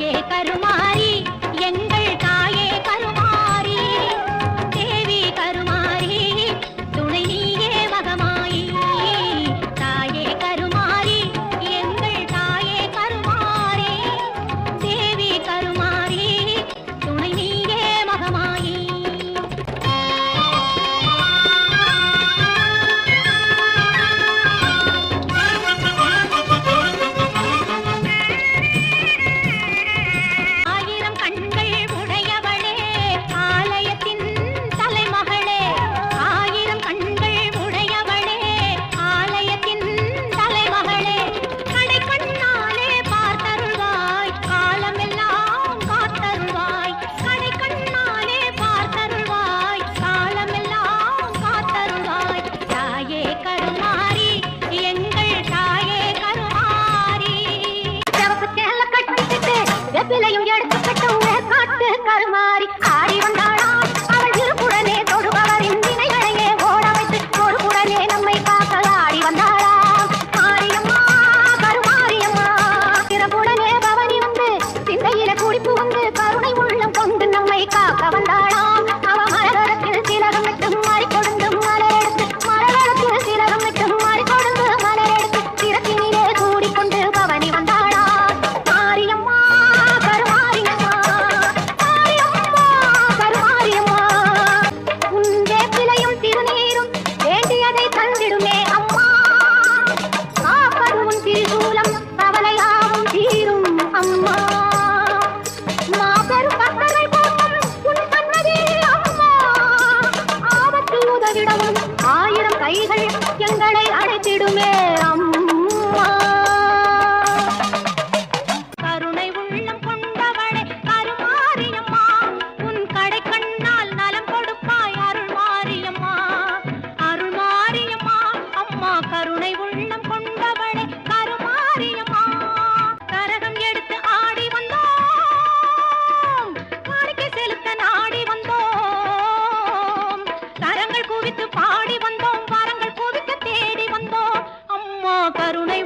ये करुमारी கருணை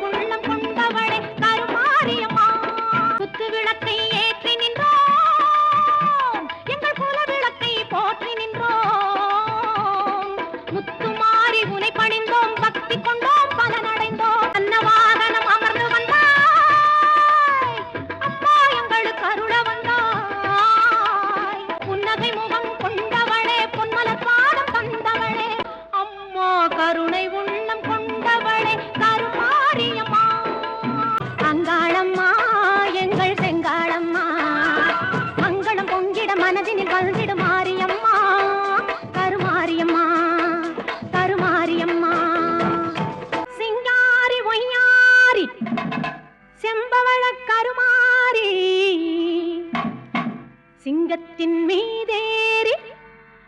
சிங்கத்தின் மீதேறி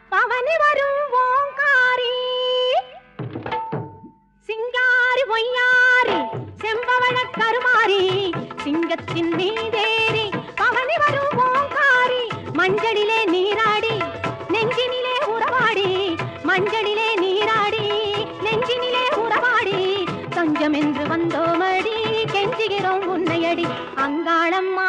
பவனி வரும் ஓங்காரி. சிங்காரி ஒய்யாரி செம்பவள கருமாரி. சிங்கத்தின் மீதேறி பவனி வரும் ஓங்காரி. மஞ்சளிலே நீராடி நெஞ்சினிலே உறவாடி. மஞ்சளிலே நீராடி நெஞ்சினிலே உறவாடி. தஞ்சம் என்று வந்தோமடி கெஞ்சுகிறோம் உன்னையடி. அங்காளம்மா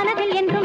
வானவில் என்றும்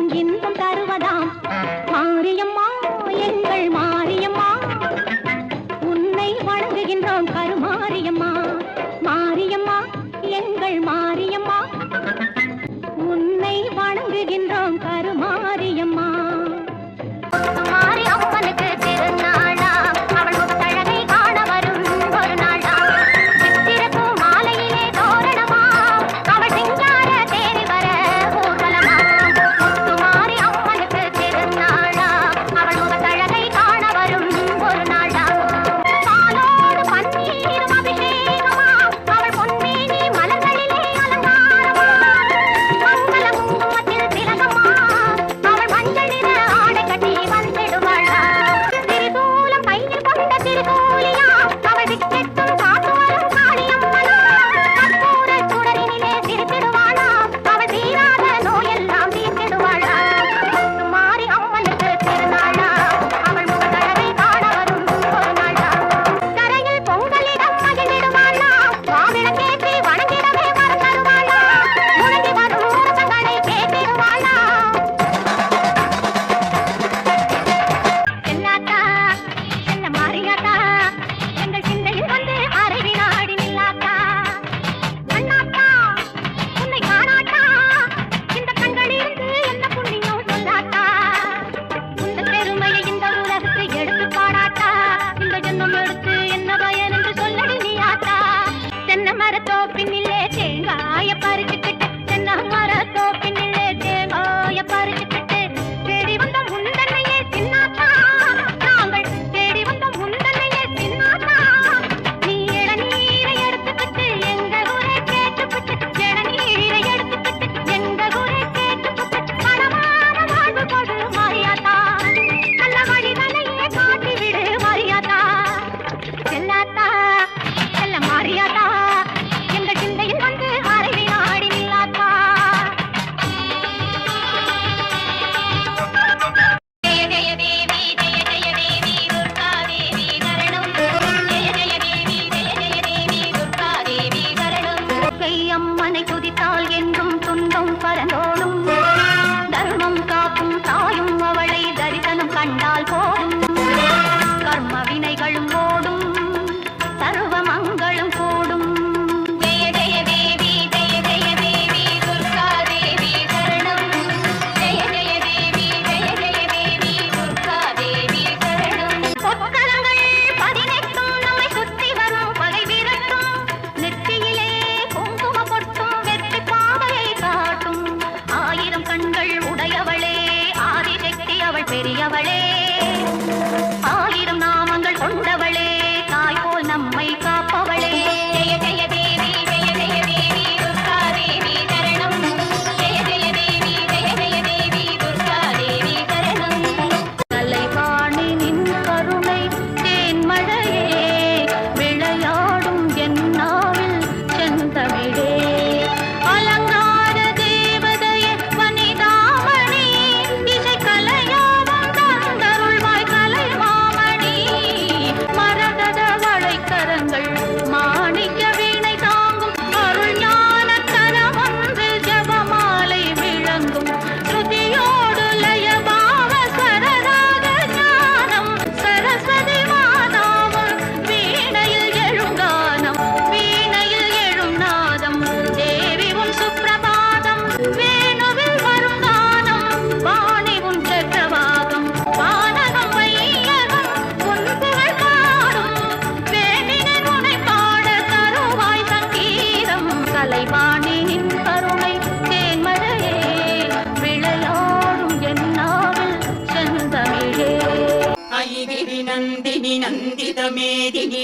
Onda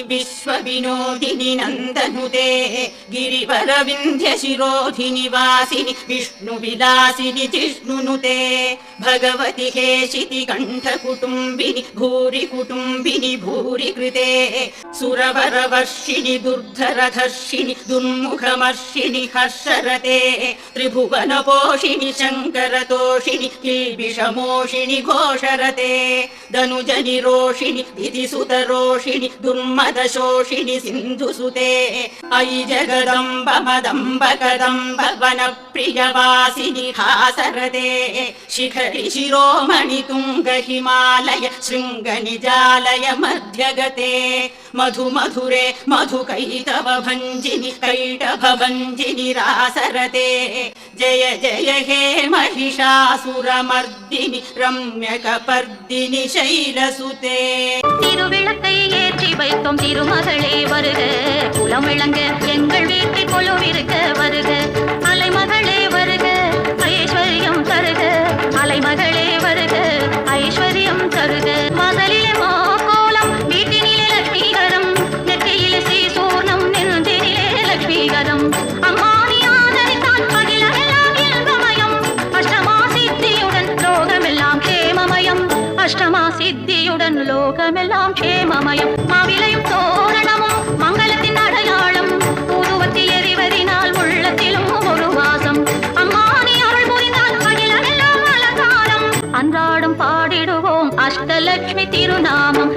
विश्वविनोदिनि नन्दनुते गिरिवरविन्ध्यशिरोधिनि वासिनि विष्णुविलासिनि जिष्णुनुते भगवति हेशिति कण्ठकुटुम्बिनि भूरि कुटुम्बिनि भूरि कृते सुरवरवर्षिणि दुर्धरधर्षिणि दुर्मुखमर्षिणि हर्षरते त्रिभुवनपोषिणि शङ्करतोषिणि किल्बिषमोषिणि घोषरते धनुजनि रोषिणि धितिसुतरोषिणि दुर्मदशोषिणि सिन्धुसुते अयि जगदम्ब मदम्ब कदम्ब वनप्रियवासिनि हासरते शिखरि शिरोमणि तुङ्ग हिमालय शृङ्गनिजालय मध्यगते मधु मधुरे मधुकैतव भञ्जिनि कैटभ भञ्जिनि रासरते जय जय हे महिषासुरमर्दिनि रम्यकपर्दिनि शैलसुते திருவிளக்கை ஏற்றி வைத்தோம் திருமகளே வருக. குலம் விளங்க எங்கள் வீட்டில் கொலுவிருக்க வருக. அலைமகளே வருக. ஐஸ்வர்யம் தருக. அலைமகளே சமயம் மாவிலையும் தோரணமும் மங்களத்தின் அடையாளம் பூதுவத்தி எரிவதினால் உள்ளத்திலும் ஒரு வாசம். அம்மானி அருள் புரிந்தால் அகிலமெல்லாம் அலங்காரம் அன்றாடம் பாடிடுவோம் அஷ்டலட்சுமி திருநாமம்.